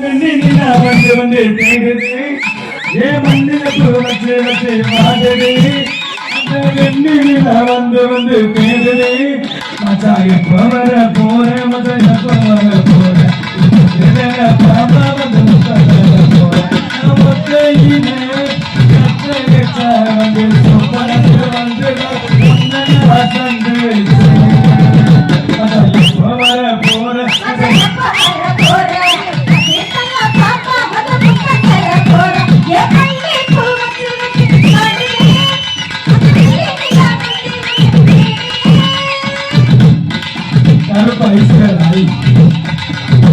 வந்து வந்து தேகுது ஏ மண்ணிலப்பு வச்சு வச்சு வாடுது. வந்து வந்து பேசுது மச்சா எப்ப வர போறேன் மச்சா எப்ப வர போறேன் பாபா வந்து வந்து வந்து வசந்து. போற país será aí.